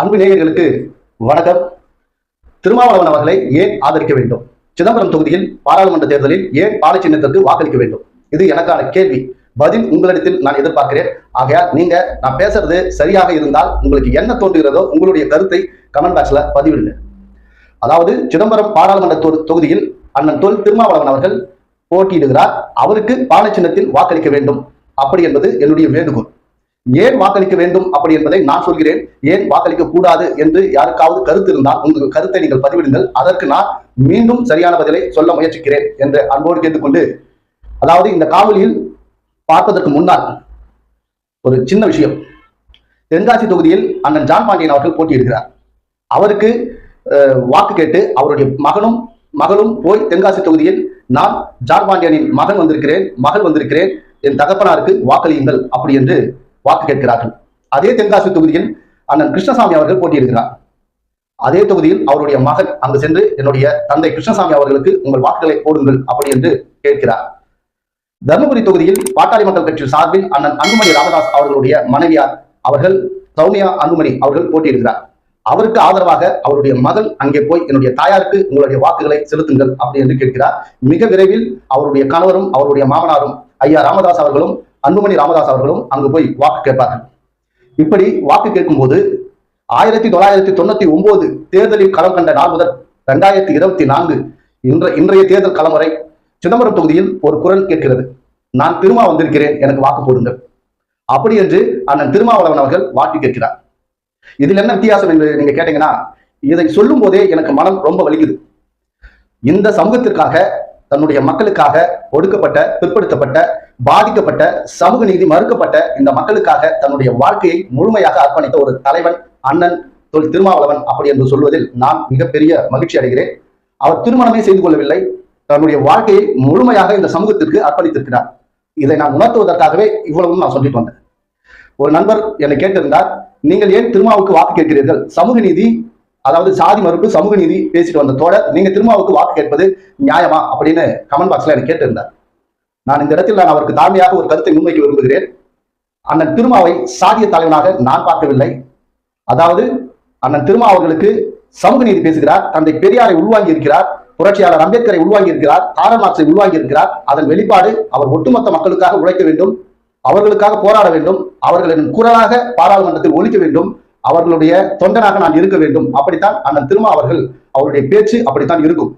அன்பு நேயர்களுக்கு வணக்கம். திருமாவளவன் அவர்களை ஏன் ஆதரிக்க வேண்டும்? சிதம்பரம் தொகுதியில் பாராளுமன்ற தேர்தலில் ஏன் பாலை சின்னத்திற்கு வாக்களிக்க வேண்டும்? இது எனக்கான கேள்வி. பதில் உங்களிடத்தில் நான் எதிர்பார்க்கிறேன். ஆகையால் நீங்க நான் பேசுறது சரியாக இருந்தால் உங்களுக்கு என்ன தோன்றுகிறதோ உங்களுடைய கருத்தை கமெண்ட் பாக்ஸ்ல பதிவிடுங்க. அதாவது சிதம்பரம் பாராளுமன்ற தொ- தொகுதியில் அண்ணன் தொல் திருமாவளவன் அவர்கள் போட்டியிடுகிறார். அவருக்கு பாலை சின்னத்தில் வாக்களிக்க வேண்டும். அப்படி என்பது என்னுடைய வேண்டுகோள். ஏன் வாக்களிக்க வேண்டும் அப்படி என்பதை நான் சொல்கிறேன். ஏன் வாக்களிக்க கூடாது என்று யாருக்காவது கருத்து இருந்தால் உங்கள் கருத்தை நீங்கள் பதிவிடுங்கள். அதற்கு நான் மீண்டும் சரியான பதிலை சொல்ல முயற்சிக்கிறேன் என்று அன்போடு கேட்டுக்கொண்டு அதாவது இந்த காவலியில் பார்ப்பதற்கு முன்னால் ஒரு சின்ன விஷயம். தென்காசி தொகுதியில் அண்ணன் ஜான் பாண்டியன் அவர்கள் போட்டியிடுகிறார். அவருக்கு அஹ், வாக்கு கேட்டு அவருடைய மகனும் மகளும் போய் தென்காசி தொகுதியில் நான் ஜான் பாண்டியனின் மகன் வந்திருக்கிறேன் மகள் வந்திருக்கிறேன் என் தகப்பனாருக்கு வாக்களியுங்கள் அப்படி என்று வாக்கு கேட்கிறார்கள். அதே தென்காசி தொகுதியில் அண்ணன் கிருஷ்ணசாமி அவர்கள் போட்டியிடுகிறார். அதே தொகுதியில் அவருடைய மகன் அங்கு சென்று என்னுடைய தந்தை கிருஷ்ணசாமி அவர்களுக்கு உங்கள் வாக்குகளை போடுங்கள் அப்படி என்று கேட்கிறார். தருமபுரி தொகுதியில் பாட்டாளி மக்கள் கட்சி சார்பில் அண்ணன் அன்புமணி ராமதாஸ் அவர்களுடைய மனைவியார் அவர்கள் சௌமியா அன்புமணி அவர்கள் போட்டியிடுகிறார். அவருக்கு ஆதரவாக அவருடைய மகள் அங்கே போய் என்னுடைய தாயாருக்கு உங்களுடைய வாக்குகளை செலுத்துங்கள் அப்படி என்று கேட்கிறார். மிக விரைவில் அவருடைய கணவரும் அவருடைய மாமனாரும் ஐயா ராமதாஸ் அவர்களும் அன்புமணி ராமதாஸ் அவர்களும் அங்கு போய் வாக்கு கேட்பார்கள். இப்படி வாக்கு கேட்கும்போது ஆயிரத்தி தொள்ளாயிரத்தி தொண்ணூத்தி ஒன்பது தேர்தலில் களம் கண்ட நாள் முதல் ரெண்டாயிரத்தி இருபத்தி நான்கு இன்ற இன்றைய தேர்தல் களம் வரை சிதம்பரம் தொகுதியில் ஒரு குரல் கேட்கிறது. நான் திருமா வந்திருக்கிறேன் எனக்கு வாக்கு போடுங்கள். அப்படி என்று அண்ணன் திருமாவளவன் அவர்கள் வாக்கு கேட்கிறார். இதில் என்ன வித்தியாசம் என்று நீங்க கேட்டீங்கன்னா இதை சொல்லும் போதே எனக்கு மனம் ரொம்ப வலிக்குது. இந்த சமூகத்திற்காக தன்னுடைய மக்களுக்காக ஒடுக்கப்பட்ட பிற்படுத்தப்பட்ட பாதிக்கப்பட்ட சமூக நீதி மறுக்கப்பட்ட இந்த மக்களுக்காக தன்னுடைய வாழ்க்கையை முழுமையாக அர்ப்பணித்த ஒரு தலைவன் அண்ணன் தொல் திருமாவளவன் அப்படி என்று சொல்வதில் நான் மிகப்பெரிய மகிழ்ச்சி அடைகிறேன். அவர் திருமணமே செய்து கொள்ளவில்லை. தன்னுடைய வாழ்க்கையை முழுமையாக இந்த சமூகத்திற்கு அர்ப்பணித்திருக்கிறார். இதை நான் உணர்த்துவதற்காகவே இவ்வளவும் நான் சொல்லிட்டு வந்தேன். ஒரு நண்பர் என்னை கேட்டிருந்தார் நீங்கள் ஏன் திருமாவுக்கு வாக்கு கேட்கிறீர்கள்? சமூக நீதி அதாவது சாதி மறுப்பு சமூக நீதி பேசிட்டு வந்த தோழர் நீங்க திருமாவுக்கு வாக்கு கேட்பது நியாயமா அப்படின்னு கமெண்ட் பாக்ஸ்ல எனக்கு கேட்டிருந்தார். நான் இந்த இடத்தில் நான் அவருக்கு தாழ்மையாக ஒரு கருத்தை முன்வைக்க விரும்புகிறேன். அண்ணன் திருமாவை சாதிய தலைவனாக நான் பார்க்கவில்லை. அதாவது அண்ணன் திருமா அவர்களுக்கு சமூக நீதி பேசுகிறார் தந்தை பெரியாரை உள்வாங்கி இருக்கிறார் புரட்சியாளர் அம்பேத்கரை உள்வாங்கி இருக்கிறார் காரல் மார்க்ஸை உள்வாங்கி இருக்கிறார் அதன் வெளிப்பாடு அவர் ஒட்டுமொத்த மக்களுக்காக உழைக்க வேண்டும் அவர்களுக்காக போராட வேண்டும் அவர்களின் குரலாக பாராளுமன்றத்தில் ஒழிக்க வேண்டும் அவர்களுடைய தொண்டனாக நான் இருக்க வேண்டும். அப்படித்தான் அண்ணன் திருமா அவர்கள் அவருடைய பேச்சு அப்படித்தான் இருக்கும்.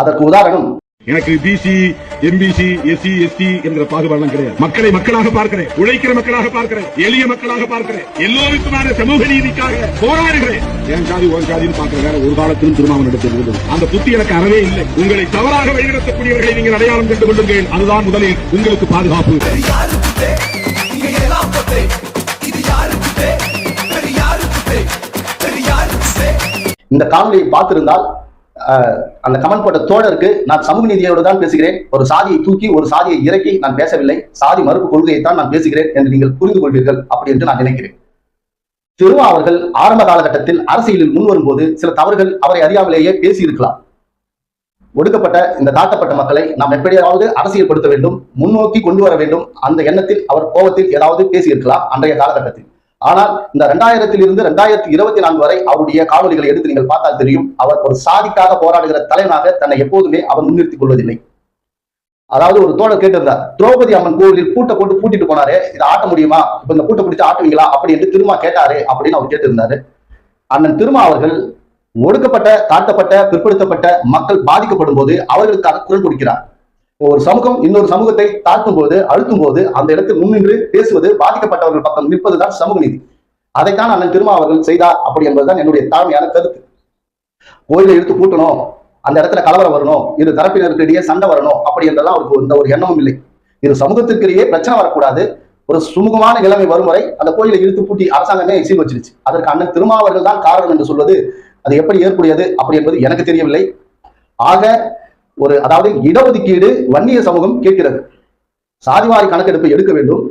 அதற்கு உதாரணம் எனக்கு பிசி எம்பிசி எஸ்சி எஸ்டி என்ற பாகுபாடுலாம் கிடையாது. மக்களை மக்களாக பார்க்கிறேன். உழைக்கிற மக்களாக பார்க்கிறேன். எளிய மக்களாக பார்க்கிறேன். எல்லோருக்குமான சமூக நீதிக்காக போராடுகிறேன். என் ஜாதி ஒரு ஜாதின்னு பார்க்கிற ஒரு காலத்திலும் திருமாவன் இடத்தில் இருந்தது. அந்த புத்தி எனக்கு அறவே இல்லை. உங்களை தவறாக வழிநடத்தக்கூடியவர்களை நீங்கள் அடையாளம் கண்டு கொள்ளுங்கள். அதுதான் முதலில் உங்களுக்கு பாதுகாப்பு. இந்த காணொலியை பார்த்திருந்தால் அந்த கமெண்ட் போட்ட தோழருக்கு நான் சமூக நீதியோடு தான் பேசுகிறேன். ஒரு சாதியை தூக்கி ஒரு சாதியை இறக்கி நான் பேசவில்லை. சாதி மறுப்பு கொள்கையை தான் நான் பேசுகிறேன் என்று நீங்கள் புரிந்து கொள்வீர்கள் அப்படி என்று நான் நினைக்கிறேன். திருவா அவர்கள் ஆரம்ப காலகட்டத்தில் அரசியலில் முன் வரும்போது சில தவறுகள் அவரை அறியாமலேயே பேசியிருக்கலாம். ஒடுக்கப்பட்ட இந்த தாட்டப்பட்ட மக்களை நாம் எப்படியாவது அரசியல்படுத்த வேண்டும் முன்னோக்கி கொண்டு வர வேண்டும். அந்த எண்ணத்தில் அவர் கோபத்தில் ஏதாவது பேசியிருக்கலாம் அன்றைய காலகட்டத்தில். ஆனால் இந்த ரெண்டாயிரத்தில் இருந்து ரெண்டாயிரத்தி இருபத்தி நான்கு வரை அவருடைய காணொலிகளை எடுத்து நீங்கள் பார்த்தால் தெரியும் அவர் ஒரு சாதிக்காக போராடுகிற தலைவனாக தன்னை எப்போதுமே அவர் முன்னிறுத்திக் கொள்வதில்லை. அதாவது ஒரு தோழர் கேட்டிருந்தார் திரௌபதி அம்மன் கோவிலில் பூட்டை போட்டு பூட்டிட்டு போனாரு இதை ஆட்ட முடியுமா? இப்ப இந்த பூட்டை பிடிச்சு ஆட்டுவீங்களா? அப்படி என்று திருமா கேட்டாரு அப்படின்னு அவர் கேட்டிருந்தாரு. அண்ணன் திருமா அவர்கள் ஒடுக்கப்பட்ட தாழ்த்தப்பட்ட பிற்படுத்தப்பட்ட மக்கள் பாதிக்கப்படும் போது அவர்களுக்காக குரல் கொடுக்கிறார். ஒரு சமூகம் இன்னொரு சமூகத்தை தாக்கும் போது அழுத்தும் போது அந்த இடத்தில் முன்னின்று பேசுவது பாதிக்கப்பட்டவர்கள் பக்கம் நிற்பதுதான் சமூக நீதி. அதைத்தான் அண்ணன் திருமா அவர்கள் செய்தார். அப்படி என்பதுதான் என்னுடைய தாழ்மையான கருத்து. கோயிலை இழுத்து பூட்டணும் அந்த இடத்துல கலவரம் வரணும் இரு தரப்பினருக்கிடையே சண்டை வரணும் அப்படி என்றெல்லாம் அவருக்கு எந்த ஒரு எண்ணமும் இல்லை. இது சமூகத்திற்கிடையே பிரச்சனை வரக்கூடாது. ஒரு சுமூகமான நிலைமை வரும் வரை அந்த கோயிலை இழுத்து பூட்டி அரசாங்கமே சீல் வச்சிருச்சு. அதற்கு அண்ணன் திருமாவர்கள் தான் காரணம் என்று சொல்வது அது எப்படி ஏற்புடையது அப்படி என்பது எனக்கு தெரியவில்லை. ஆக ஒரு அதாவது இடஒதுக்கீடு வன்னிய சமூகம் கேட்கிறது. சாதிவாரி கணக்கெடுப்பு எடுக்க வேண்டும்.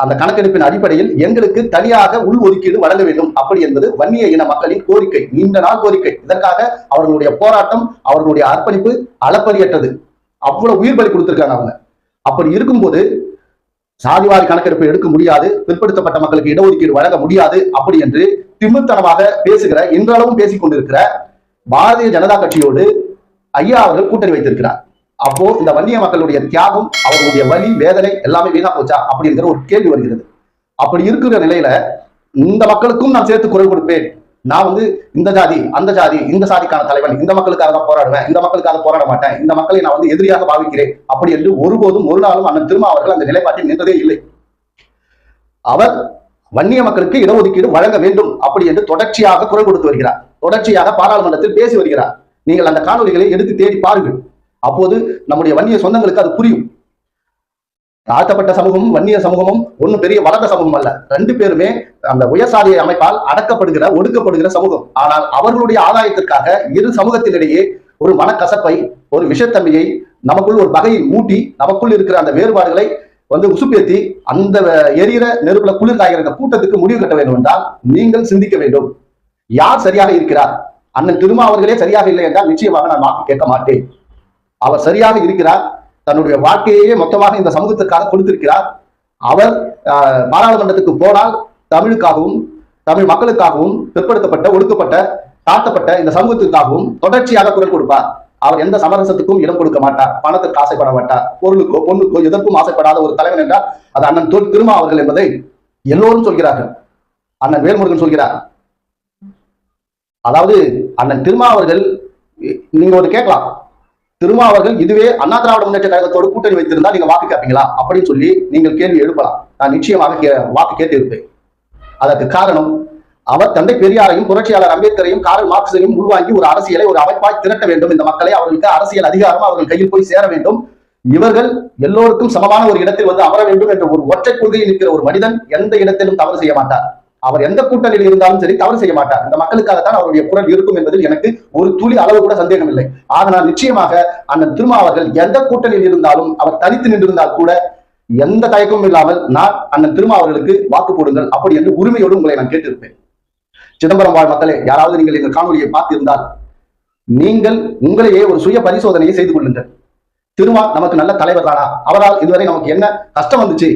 அந்த கணக்கெடுப்பின் அடிப்படையில் எங்களுக்கு தனியாக உள் ஒதுக்கீடு வழங்க வேண்டும். அப்படி என்பது வன்னிய இன மக்களின் கோரிக்கை. நீண்ட நாள் கோரிக்கை. இதற்காக அவர்களுடைய போராட்டம் அவர்களுடைய அர்ப்பணிப்பு அளப்பரியற்றது. அவ்வளவு உயிர் பலி கொடுத்திருக்காங்க அவங்க. அப்படி இருக்கும்போது சாதிவாரி கணக்கெடுப்பு எடுக்க முடியாது. பிற்படுத்தப்பட்ட மக்களுக்கு இடஒதுக்கீடு வழங்க முடியாது. அப்படி என்று திமிர்த்தனமாக பேசுகிற இன்றளவும் பேசிக் கொண்டிருக்கிற பாரதிய ஜனதா கட்சியோடு ஐயா அவர்கள் கூட்டணி வைத்திருக்கிறார். அப்போ இந்த வன்னிய மக்களுடைய தியாகம் அவர்களுடைய வலி வேதனை எல்லாமே வீணா போச்சா? அப்படிங்கிற ஒரு கேள்வி வருகிறது. அப்படி இருக்கிற நிலையில இந்த மக்களுக்கும் நான் சேர்த்து குரல் கொடுப்பேன். நான் வந்து இந்த ஜாதி அந்த ஜாதி இந்த சாதிக்கான தலைவன் இந்த மக்களுக்காக தான் போராடுவேன் இந்த மக்களுக்காக போராட மாட்டேன் இந்த மக்களை நான் வந்து எதிரியாக பாவிக்கிறேன் அப்படி என்று ஒருபோதும் ஒரு நாளும் அண்ணன் திருமா அவர்கள் அந்த நிலைப்பாட்டில் நின்றதே இல்லை. அவர் வன்னிய மக்களுக்கு இடஒதுக்கீடு வழங்க வேண்டும் அப்படி என்று தொடர்ச்சியாக குரல் கொடுத்து வருகிறார். தொடர்ச்சியாக பாராளுமன்றத்தில் பேசி வருகிறார். நீங்கள் அந்த காணொலிகளை எடுத்து தேடி பாருங்கள். அப்போது நம்முடைய வன்னிய சொந்தங்களுக்கு அது புரியும். தாழ்த்தப்பட்ட சமூகமும் வன்னிய சமூகமும் ஒன்றும் பெரிய வளர்ந்த சமூகம் அல்ல. ரெண்டு பேருமே அந்த உயர்சாதிய அமைப்பால் அடக்கப்படுகிற ஒடுக்கப்படுகிற சமூகம். ஆனால் அவர்களுடைய ஆதாயத்திற்காக இரு சமூகத்தினிடையே ஒரு மனக்கசப்பை ஒரு விஷத்தன்மையை நமக்குள் ஒரு பகையை மூட்டி நமக்குள் இருக்கிற அந்த வேறுபாடுகளை வந்து உசுப்பேத்தி அந்த எரியிற நெருப்புல குளிர் காய்கிற கூட்டத்துக்கு முடிவு கட்ட வேண்டும் என்றால் நீங்கள் சிந்திக்க வேண்டும். யார் சரியாக இருக்கிறார்? அண்ணன் திருமா அவர்களே சரியாக இல்லை என்றால் நிச்சயமாக நான் வாக்கு கேட்க மாட்டேன். அவர் சரியாக இருக்கிறார். தன்னுடைய வாழ்க்கையே மொத்தமாக இந்த சமூகத்திற்காக கொடுத்திருக்கிறார். அவர் ஆஹ், பாராளுமன்றத்துக்கு போனால் தமிழுக்காகவும் தமிழ் மக்களுக்காகவும் பிற்படுத்தப்பட்ட ஒடுக்கப்பட்ட தாழ்த்தப்பட்ட இந்த சமூகத்திற்காகவும் தொடர்ச்சியாக குரல் கொடுப்பார். அவர் எந்த சமரசத்துக்கும் இடம் கொடுக்க மாட்டார். பணத்திற்கு ஆசைப்பட மாட்டார். பொருளுக்கோ பொண்ணுக்கோ எதற்கும் ஆசைப்படாத ஒரு தலைவன் என்றால் அது அண்ணன் திருமா அவர்கள் என்பதை எல்லோரும் சொல்கிறார்கள். அண்ணன் வேல்முருகன் சொல்கிறார். அதாவது அண்ணன் திருமா அவர்கள் நீங்க ஒரு கேட்கலாம். திருமா அவர்கள் இதுவே அண்ணா திராவிட முன்னேற்ற கழகத்தோடு கூட்டணி வைத்திருந்தா நீங்க வாக்கு கேட்பீங்களா? அப்படின்னு சொல்லி நீங்கள் கேள்வி எழுப்பலாம். நான் நிச்சயமாக கே- வாக்கு கேட்டு இருப்பேன். அதற்கு காரணம் அவர் தந்தை பெரியாரையும் புரட்சியாளர் அம்பேத்கரையும் காரல் மார்க்சையும் உள்வாங்கி ஒரு அரசியலை ஒரு அமைப்பாய் திரட்ட வேண்டும். இந்த மக்களை அவர்களுக்கு அரசியல் அதிகாரம் அவர்கள் கையில் போய் சேர வேண்டும். இவர்கள் எல்லோருக்கும் சமமான ஒரு இடத்தில் வந்து அமர வேண்டும் என்ற ஒரு ஒற்றை கொள்கையில் இருக்கிற ஒரு மனிதன் எந்த இடத்திலும் தவறு செய்ய மாட்டார். அவர் எந்த கூட்டணியில் இருந்தாலும் சரி தவறு செய்ய மாட்டார். இந்த மக்களுக்காகத்தான் அவருடைய குரல் இருக்கும் என்பதில் எனக்கு ஒரு துளி அளவு கூட சந்தேகம் இல்லை. ஆனால் நிச்சயமாக அண்ணன் திருமா அவர்கள் எந்த கூட்டணியில் இருந்தாலும் அவர் தனித்து நின்றிருந்தால் கூட எந்த தயக்கமும் இல்லாமல் நான் அண்ணன் திருமா அவர்களுக்கு வாக்கு போடுங்கள். அப்படி என்று உரிமையோடு உங்களை நான் கேட்டிருப்பேன். சிதம்பரம் வாழ் மக்களே யாராவது நீங்கள் இந்த காணொலியை பார்த்திருந்தால் நீங்கள் உங்களையே ஒரு சுய பரிசோதனையை செய்து கொள்ளுங்கள். திருமா நமக்கு நல்ல தலைவர் தானா அவரால் இதுவரை நமக்கு என்ன கஷ்டம் வந்துச்சு?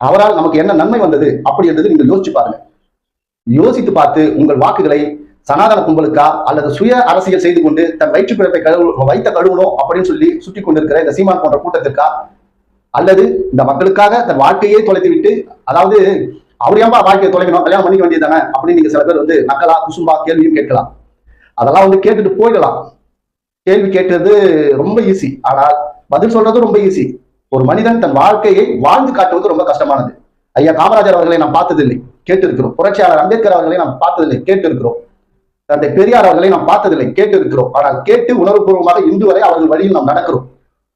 அவரால் நமக்கு என்ன நன்மை வந்தது அப்படி என்றது நீங்கள் யோசிச்சு பாருங்க. யோசித்து பார்த்து உங்கள் வாக்குகளை சனாதன கும்பலுக்கா அல்லது சுய அரசியல் செய்து கொண்டு தன் வயிற்று பிறப்பை கழுவு வைத்த கழுவணும் அப்படின்னு சொல்லி சுற்றி கொண்டிருக்கிற இந்த சீமான் போன்ற கூட்டத்திற்கா? அல்லது இந்த மக்களுக்காக தன் வாழ்க்கையே தொலைத்து விட்டு அதாவது அவர் ஏன்பா வாழ்க்கையை தொலைக்கணும் கல்யாணம் பண்ணிக்க வேண்டியதானே அப்படின்னு நீங்க சில பேர் வந்து நக்கலா குசும்பா கேள்வியும் கேட்கலாம். அதெல்லாம் வந்து கேட்டுட்டு போயிடலாம். கேள்வி கேட்டது ரொம்ப ஈஸி ஆனால் பதில் சொல்றது ரொம்ப ஈஸி ஒரு மனிதன் தன் வாழ்க்கையை வாழ்ந்து காட்டுவது ரொம்ப கஷ்டமானது. ஐயா காமராஜர் அவர்களை நாம் பார்த்ததில்லை கேட்டு இருக்கிறோம் புரட்சியாளர் அம்பேத்கர் அவர்களை நாம் பார்த்ததில்லை கேட்டிருக்கிறோம். தந்தை பெரியார் அவர்களை நாம் பார்த்ததில்லை கேட்டு இருக்கிறோம் ஆனால் கேட்டு உணர்வுபூர்வமாக இன்று வரை அவர்கள் வழியில் நாம் நடக்கிறோம்.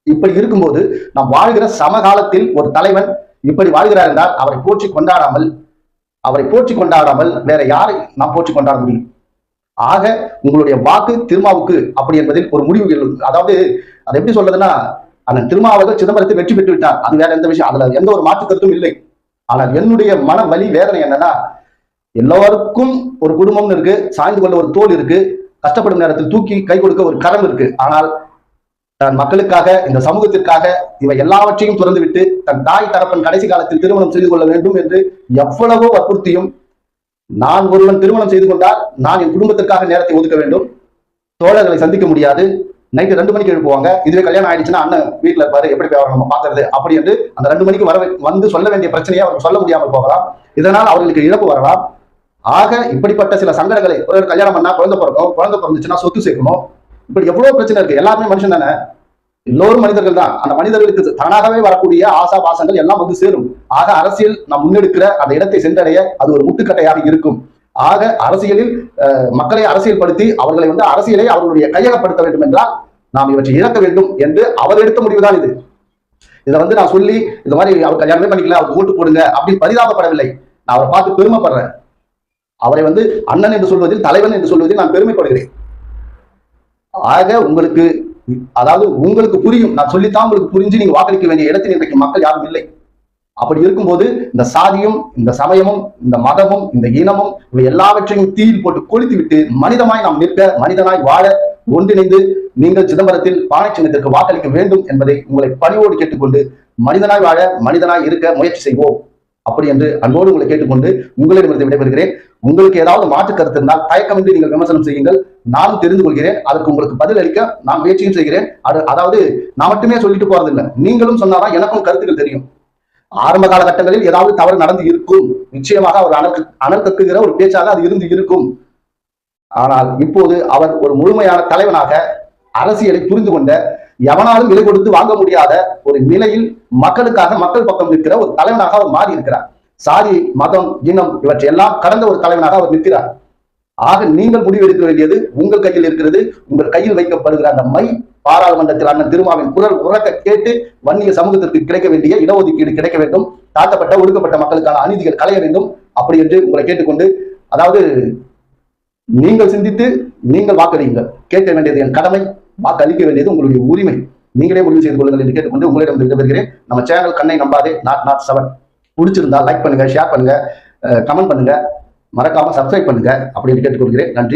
இப்படி இருக்கும்போது நாம் வாழ்கிற சமகாலத்தில் ஒரு தலைவன் இப்படி வாழ்கிறார் என்றால் அவரை போற்றி கொண்டாடாமல் அவரை போற்றி கொண்டாடாமல் வேற யாரை நாம் போற்றி கொண்டாட முடியும்? ஆக உங்களுடைய வாக்கு திருமாவுக்கு அப்படி என்பதில் ஒரு முடிவு அதாவது அதை எப்படி சொல்றதுன்னா ஆனால் திருமா அவர்கள் வெற்றி பெற்று விட்டார் அது வேற எந்த விஷயம்? அதுல எந்த ஒரு மாற்று கருத்தும் இல்லை. ஆனால் என்னுடைய மன வலி வேதனை என்னன்னா எல்லோருக்கும் ஒரு குடும்பம்னு இருக்கு சாய்ந்து கொள்ள ஒரு தோல் இருக்கு கஷ்டப்படும் நேரத்தில் தூக்கி கை கொடுக்க ஒரு கரம் இருக்கு. ஆனால் தன் மக்களுக்காக இந்த சமூகத்திற்காக இவை எல்லாவற்றையும் திறந்துவிட்டு தன் தாய் தரப்பன் கடைசி காலத்தில் திருமணம் செய்து கொள்ள வேண்டும் என்று எவ்வளவோ வற்புறுத்தியும் நான் ஒருவன் திருமணம் செய்து கொண்டால் நான் என் குடும்பத்திற்காக நேரத்தை ஒதுக்க வேண்டும். தோழர்களை சந்திக்க முடியாது. நைட்டு ரெண்டு மணிக்கு எழுப்புவாங்க. இதுவே கல்யாணம் ஆயிடுச்சுன்னா அண்ணன் வீட்டில் இருப்பாரு. எப்படி போய் நம்ம பாக்குறது அப்படி என்று அந்த ரெண்டு மணிக்கு வர வந்து சொல்ல வேண்டிய பிரச்சனையை அவர் சொல்ல முடியாமல் போகலாம். இதனால் அவர்களுக்கு இழப்பு வரலாம். ஆக இப்படிப்பட்ட சில சங்கடங்களை ஒரு கல்யாணம் பண்ணா குழந்தை பிறக்கும். குழந்தை பிறந்துச்சுன்னா சொத்து சேர்க்கணும். இப்படி எவ்வளவு பிரச்சனை இருக்கு? எல்லாருமே மனுஷன் தானே? எல்லோரும் மனிதர்கள் தான். அந்த மனிதர்களுக்கு தானாகவே வரக்கூடிய ஆசா பாசங்கள் எல்லாம் வந்து சேரும். ஆக அரசியல் நாம் முன்னெடுக்கிற அந்த இடத்தை சென்றடைய அது ஒரு முட்டுக்கட்டையாக இருக்கும். ஆக அரசியலில் அஹ், மக்களை அரசியல்படுத்தி அவர்களை வந்து அரசியலை அவர்களுடைய கையகப்படுத்த வேண்டும் என்றால் நாம் இவற்றை இழக்க வேண்டும் என்று அவர் எடுத்த முடிவுதான் இது. இதை வந்து நான் சொல்லி இந்த மாதிரி அவர் கல்யாணமே பண்ணிக்கல அவருக்கு ஓட்டு போடுங்க அப்படி பரிதாபப்படவில்லை. நான் அவரை பார்த்து பெருமைப்படுறேன். அவரை வந்து அண்ணன் என்று சொல்வதில் தலைவன் என்று சொல்வதில் நான் பெருமைப்படுகிறேன். ஆக உங்களுக்கு அதாவது உங்களுக்கு புரியும் நான் சொல்லித்தான் உங்களுக்கு புரிஞ்சு நீங்க வாக்களிக்க வேண்டிய இடத்தில் இன்றைக்கு மக்கள் யாரும் இல்லை. அப்படி இருக்கும்போது இந்த சாதியும் இந்த சமயமும் இந்த மதமும் இந்த இனமும் இவை எல்லாவற்றையும் தீயில் போட்டு கொளுத்தி விட்டு மனிதமாய் நாம் நிற்க மனிதனாய் வாழ ஒன்றிணைந்து நீங்கள் சிதம்பரத்தில் பானை சின்னத்திற்கு வாக்களிக்க வேண்டும் என்பதை உங்களை பணிவோடு கேட்டுக்கொண்டு மனிதனாய் வாழ மனிதனாய் இருக்க முயற்சி செய்வோம். அப்படி என்று அன்போடு உங்களை கேட்டுக்கொண்டு உங்களிடமிருந்து விடைபெறுகிறேன். உங்களுக்கு ஏதாவது மாற்று கருத்து இருந்தால் தயக்கமின்றி நீங்கள் விமர்சனம் செய்யுங்கள். நானும் தெரிந்து கொள்கிறேன். அதற்கு உங்களுக்கு பதில் அளிக்க நான் முயற்சியும் செய்கிறேன். அது அதாவது நான் மட்டுமே சொல்லிட்டு போறதில்லை. நீங்களும் சொன்னாதான் எனக்கும் கருத்துக்கள் தெரியும். ஆரம்ப காலகட்டங்களில் ஏதாவது தவறு நடந்து இருக்கும். நிச்சயமாக அவர் அனல் அனல் கக்குகிற ஒரு பேச்சாக அது இருந்து இருக்கும். ஆனால் இப்போது அவர் ஒரு முழுமையான தலைவனாக அரசியலை புரிந்து கொண்ட எவனாலும் விலை கொடுத்து வாங்க முடியாத ஒரு நிலையில் மக்களுக்காக மக்கள் பக்கம் நிற்கிற ஒரு தலைவனாக அவர் மாறி இருக்கிறார் சாதி மதம் இனம் இவற்றையெல்லாம் கடந்த ஒரு தலைவனாக அவர் நிற்கிறார். ஆக நீங்கள் முடிவெடுக்க வேண்டியது உங்கள் கையில் இருக்கிறது. உங்கள் கையில் வைக்கப்படுகிற அந்த மை பாராளுமன்றத்தில் அண்ணன் திருமாவின் குரல் உறக்க கேட்டு வன்னிய சமூகத்திற்கு கிடைக்க வேண்டிய இடஒதுக்கீடு கிடைக்க வேண்டும். தாக்கப்பட்ட ஒடுக்கப்பட்ட மக்களுக்கான அநீதிகள் களைய வேண்டும். அப்படி என்று உங்களை கேட்டுக்கொண்டு அதாவது நீங்கள் சிந்தித்து நீங்கள் வாக்களியுங்கள். கேட்க வேண்டியது என் கடமை வாக்களிக்க வேண்டியது உங்களுடைய உரிமை. நீங்களே முடிவு செய்து கொள்ளுங்கள் என்று கேட்டுக்கொண்டு உங்களிடம் விடைபெறுகிறேன். நம்ம சேனல் கண்ணை நம்பாதே நாட் நாட் செவன். பிடிச்சிருந்தா லைக் பண்ணுங்க ஷேர் பண்ணுங்க கமெண்ட் பண்ணுங்க. மறக்காம சப்ஸ்கிரைப் பண்ணுங்க அப்படின்னு கேட்டுக்கொள்கிறேன். நன்றி.